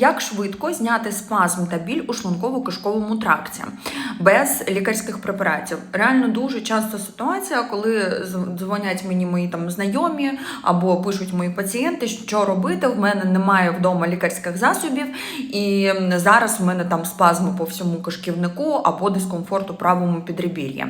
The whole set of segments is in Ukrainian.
Як швидко зняти спазм та біль у шлунково-кишковому тракті без лікарських препаратів? Реально дуже часто ситуація, коли дзвонять мені мої там знайомі або пишуть мої пацієнти, що робити. В мене немає вдома лікарських засобів, і зараз в мене там спазми по всьому кишківнику або дискомфорт у правому підребір'ї.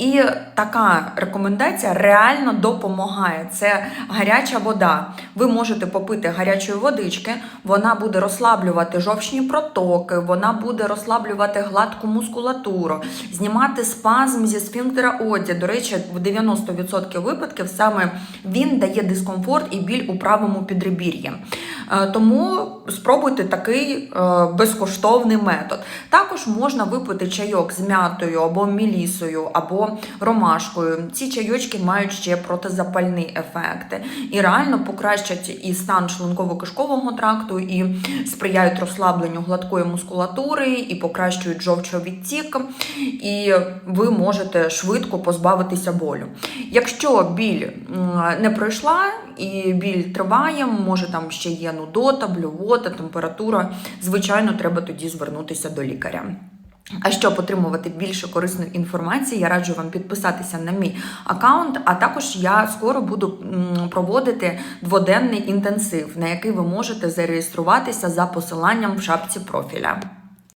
І така рекомендація реально допомагає. Це гаряча вода. Ви можете попити гарячої водички, вона буде розслаблювати жовчні протоки, вона буде розслаблювати гладку мускулатуру, знімати спазм зі сфінктера оді. До речі, в 90% випадків саме він дає дискомфорт і біль у правому підребір'ї. Е, Тому спробуйте такий е, безкоштовний метод. Також можна випити чайок з м'ятою або мілісою, або ромашкою. Ці чайочки мають ще протизапальні ефекти і реально покращать і стан шлунково-кишкового тракту, і сприяють розслабленню гладкої мускулатури, і покращують жовчовідтік, і ви можете швидко позбавитися болю. Якщо біль не пройшла і біль триває, може там ще є нудота, блювота, температура, звичайно, треба тоді звернутися до лікаря. А щоб отримувати більше корисної інформації, я раджу вам підписатися на мій аккаунт. А також я скоро буду проводити дводенний інтенсив, на який ви можете зареєструватися за посиланням в шапці профіля.